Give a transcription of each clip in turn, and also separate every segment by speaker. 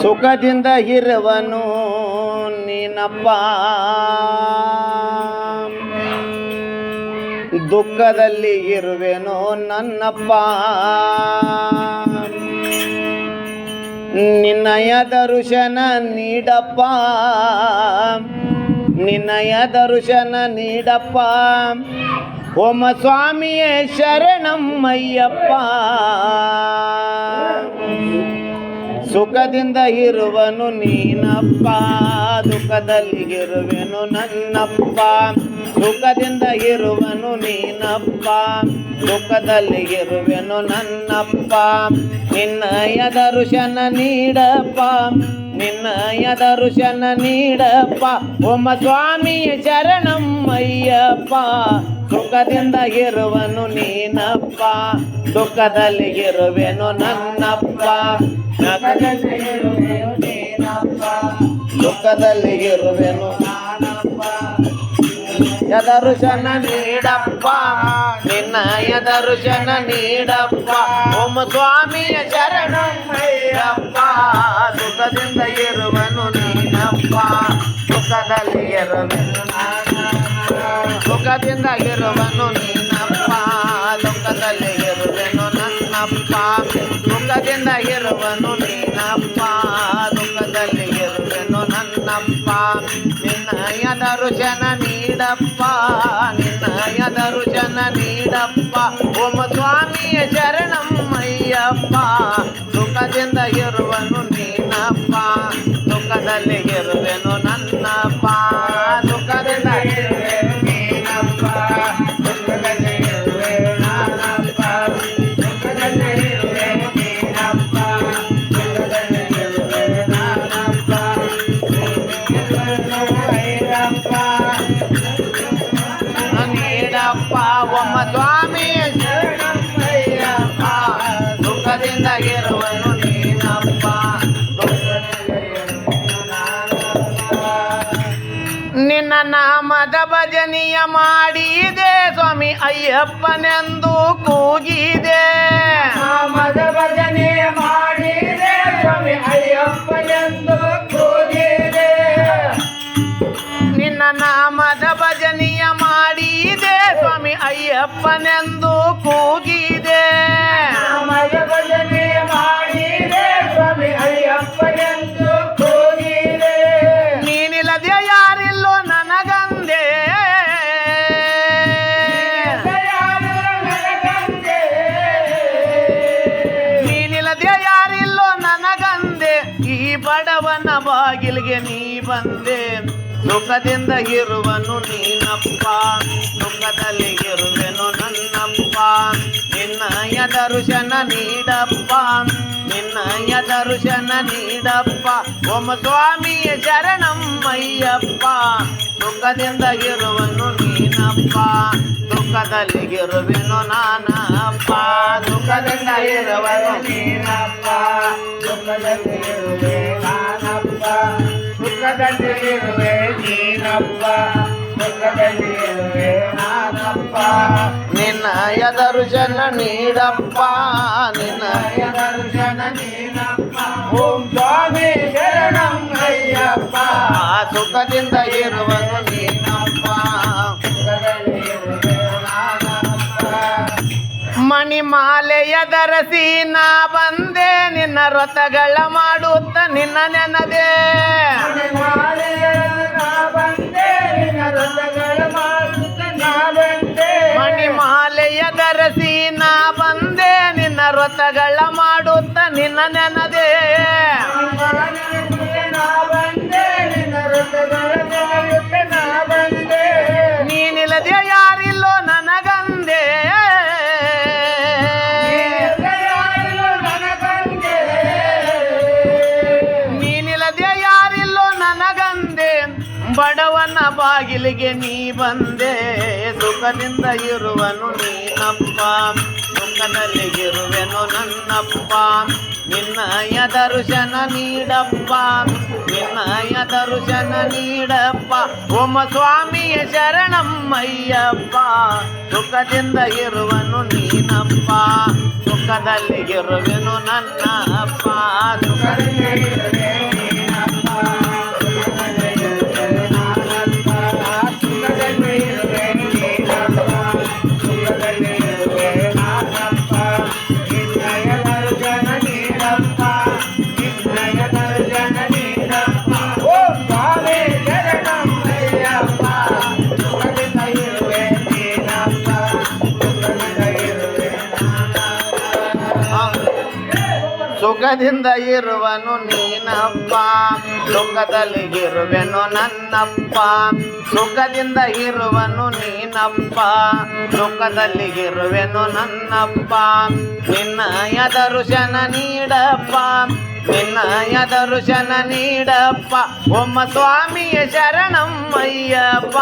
Speaker 1: ಸುಖದಿಂದ ಇರುವನು ನೀನಪ್ಪ ದುಃಖದಲ್ಲಿ ಇರುವೆನೋ ನನ್ನಪ್ಪ. ನಿನ್ನಯ ದರ್ಶನ ನೀಡಪ್ಪ. ನಿನ್ನಯ ದರ್ಶನ ನೀಡಪ್ಪ. ಓಮ ಸ್ವಾಮಿಯೇ ಶರಣಮ್ಮಯ್ಯಪ್ಪ ಸುಖದಿಂದ ಇರುವನು ನೀನಪ್ಪ. ದುಃಖದಲ್ಲಿ ಇರುವೆನು ನನ್ನಪ್ಪ. ಸುಖದಿಂದ ಇರುವನು ನೀನಪ್ಪ. ದುಃಖದಲ್ಲಿ ಇರುವೆನು ನನ್ನಪ್ಪ. ನಿನ್ನಯ ಯದರುಶನ ನೀಡಪ್ಪ. ನಿನ್ನ ಯದರುಶನ ನೀಡಪ್ಪ. ಒಮ್ಮ ಸ್ವಾಮಿಯ ಶರಣಮ್ಮಯ್ಯಪ್ಪ ಸುಖದಿಂದ ಇರುವನು ನೀನಪ್ಪ. ದುಃಖದಲ್ಲಿ ಇರುವೆನು ನನ್ನಪ್ಪ. ದುಃಖದಲ್ಲಿ ಇರುವೆನು ಯದರುಶನ ನೀಡಪ್ಪ. ನಿನ್ನ ಯದರುಶನ ನೀಡಪ್ಪ. ಓಂ ಸ್ವಾಮಿಯ ಶರಣಯ್ಯಪ್ಪ ಸುಖದಿಂದ ಇರುವನು ನೀನಪ್ಪ. ಸುಖದಲ್ಲಿ ಇರುವೆನು ಸುಖದಿಂದ ಇರುವನು ನೀನಪ್ಪ. ದುಃಖದಲ್ಲಿ ಇರುವೆನು ನನ್ನಪ್ಪ. ಸುಖದಿಂದ ಇರುವನು ನೀನಪ್ಪ. ದುಃಖದಲ್ಲಿ ಇರುವೆನು ನನ್ನಪ್ಪ. ನಿನ್ನ ನೀಡಪ್ಪ ನಿನ್ನಯ ದರ್ಶನ ನೀಡಪ್ಪ ಓಮ ಸ್ವಾಮಿಯ ಶರಣಮ್ಮಯ್ಯಪ್ಪ ಸುಖದಿಂದ ಇರುವನು ನೀನಪ್ಪ ದುಃಖದಲ್ಲಿ ಇರುವೆನು ನಾಮದ ಭಜನೆಯ ಮಾಡಿದೆ. ಸ್ವಾಮಿ ಅಯ್ಯಪ್ಪನೆಂದು ಕೂಗಿದೆ.
Speaker 2: ನಾಮದ ಭಜನೆ ಮಾಡಿದೆ. ಸ್ವಾಮಿ ಅಯ್ಯಪ್ಪನೆಂದು ಕೂಗಿದೆ.
Speaker 1: ನಿನ್ನ ನಾಮದ ಭಜನೆಯ ಮಾಡಿದೆ. ಸ್ವಾಮಿ ಅಯ್ಯಪ್ಪನೆಂದು ಕೂಗಿದೆ ಬಾಗಿಲಿಗೆ ನೀ ಬಂದೆ. ಸುಖದಿಂದ ಇರುವನು ನೀನಪ್ಪ. ಸುಖದಲ್ಲಿ ಇರುವೆನು ನನ್ನಪ್ಪ. ನಿನ್ನಯ ದರ್ಶನ ನೀಡಪ್ಪ. ನಿನ್ನಯ ದರ್ಶನ ನೀಡಪ್ಪ. ಓಮ ಸ್ವಾಮಿಯ ಶರಣಮ್ಮಯ್ಯಪ್ಪ ಸುಖದಿಂದ ಇರುವನು ನೀನಪ್ಪ. ದುಃಖದಲ್ಲಿ ಇರುವೆನು ನಾನಪ್ಪ. ದುಃಖದಿಂದ ಇರುವನು
Speaker 2: ನೀನಪ್ಪ. ದುಃಖದಲ್ಲಿ ಇರುವೆ ಇರುವೆ ನೀನಪ್ಪ ಸುಖದಲ್ಲಿರುವೆ ನಾನಪ್ಪ
Speaker 1: ನಿನ್ನ ಎದರು ಜನ ನೀಡಪ್ಪ, ನಿನ್ನ
Speaker 2: ಎದರು ಜನ ನೀನಪ್ಪ ಓಂ ಸ್ವಾಮಿ ಶರಣಂ ಅಯ್ಯಪ್ಪ.
Speaker 1: ಸುಖದಿಂದ ಇರುವನು ಮಣಿಮಾಲೆಯ ಧರಸಿ ನಾ ಬಂದೆ, ನಿನ್ನ ವ್ರತಗಳ ಮಾಡುತ್ತ ನಿನ್ನ ನೆನದೆ. ಮಣಿಮಾಲೆಯ ಧರಸಿ ನಾ ಬಂದೆ, ನಿನ್ನ ವ್ರತಗಳ ಮಾಡುತ್ತ ನಿನ್ನ ನೆನದೆ. ಬಡವನ ಬಾಗಿಲಿಗೆ ನೀ ಬಂದೆ. ಸುಖದಿಂದ ಇರುವನು ನೀನಪ್ಪ. ಸುಖದಲ್ಲಿ ಇರುವೆನು ನನ್ನಪ್ಪ. ನಿನ್ನಯ ದರ್ಶನ ನೀಡಪ್ಪ. ನಿನ್ನಯ ದರ್ಶನ ನೀಡಪ್ಪ. ಓಮ ಸ್ವಾಮಿಯ ಶರಣಮ್ಮಯ್ಯಪ್ಪ. ಸುಖದಿಂದ ಇರುವನು ನೀನಪ್ಪ. ಸುಖದಲ್ಲಿ ಇರುವೆನು ನನ್ನಪ್ಪ. ಸುಖ ಸುಖದಿಂದ ಇರುವನು ನೀನಪ್ಪ. ಸುಖದಲ್ಲಿ ಇರುವೆನು ನನ್ನಪ್ಪ. ಸುಖದಿಂದ ಇರುವನು ನೀನಪ್ಪ. ಸುಖದಲ್ಲಿ ಇರುವೆನು ನನ್ನಪ್ಪ. ನಿನ್ನಯ ದರ್ಶನ ನೀಡಪ್ಪ. ನಿನ್ನಯ ದರ್ಶನ ನೀಡಪ್ಪ. ಒಮ್ಮ ಸ್ವಾಮಿಯ ಶರಣಮ್ಮಯ್ಯಪ್ಪ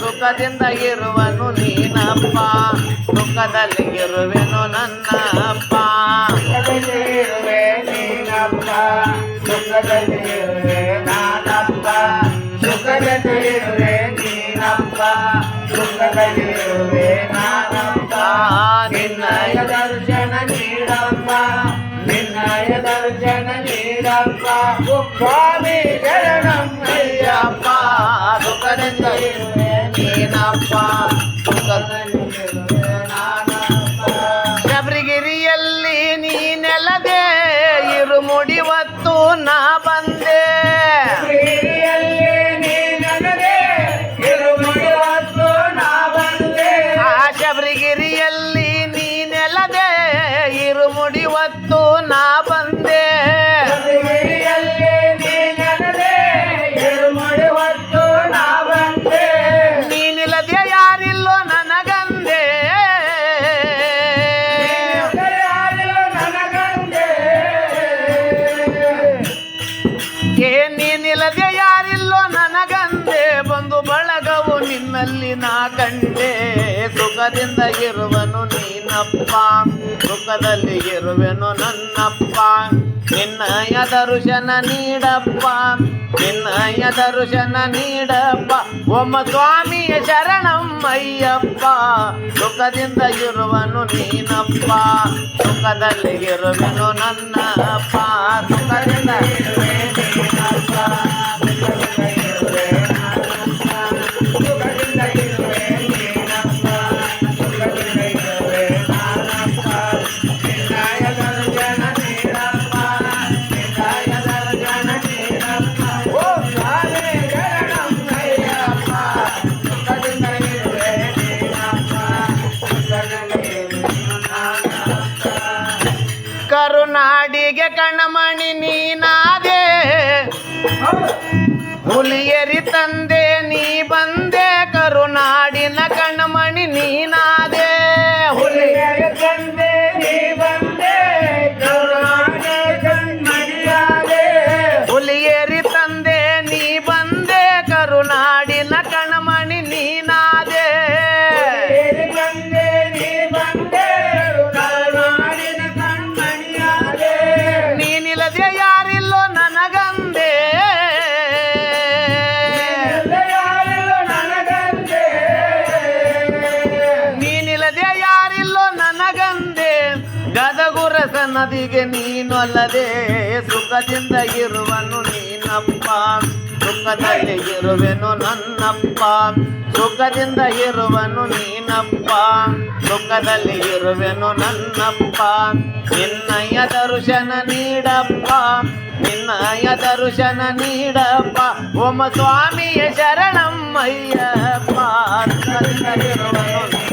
Speaker 1: ಸುಖದಿಂದ ಇರುವನು ನೀನಪ್ಪ. ಸುಖದಲ್ಲಿ ಇರುವೆನು ನನ್ನಪ್ಪ
Speaker 2: ಸುಖದಲ್ಲಿರುವೆ ನೀನಪ್ಪ ಸುಖದಲ್ಲಿರುವೆ ನಾನಪ್ಪ ಸುಖದಲ್ಲಿರುವೆ ನೀನಪ್ಪ ಸುಖದಲ್ಲಿರುವೆ ನಾನಪ್ಪ ನಿನ್ನಯ ದರ್ಶನ ನೀಡಪ್ಪ ನಿನ್ನಯ
Speaker 1: ನಾ ಕಂಡೆ ಸುಖದಿಂದ ಇರುವನು ನೀನಪ್ಪ. ಸುಖದಲ್ಲಿ ಇರುವೆನು ನನ್ನಪ್ಪ. ನಿನ್ನಯ ದರ್ಶನ ನೀಡಪ್ಪ. ನಿನ್ನಯ ದರ್ಶನ ನೀಡಪ್ಪ. ಒಮ್ಮ ಸ್ವಾಮಿಯ ಶರಣಮ್ಮಯ್ಯಪ್ಪ ಸುಖದಿಂದ ಇರುವನು ನೀನಪ್ಪ. ಸುಖದಲ್ಲಿ ಇರುವೆನು ನನ್ನಪ್ಪ. ಸುಖದಿಂದ
Speaker 2: ಇರುವೆ ನೀನಪ್ಪ,
Speaker 1: চিনি না রে ভুলিয়ে ನದಿಗೆ ನೀನೊಲ್ಲದೆ ಸುಖದಿಂದ ಇರುವನು ನೀನಪ್ಪ. ಸುಖದಲ್ಲಿ ಇರುವೆನು ನನ್ನಪ್ಪ. ಸುಖದಿಂದ ಇರುವನು ನೀನಪ್ಪ. ಸುಖದಲ್ಲಿ ಇರುವೆನು ನನ್ನಪ್ಪ. ನಿನ್ನಯ್ಯ ದರ್ಶನ ನೀಡಪ್ಪ. ನಿನ್ನಯ ದರ್ಶನ ನೀಡಪ್ಪ. ಓಮ ಸ್ವಾಮಿಯ ಶರಣಮ್ಮಯ್ಯಪ್ಪ ಸುಖದಿಂದ ಇರುವನು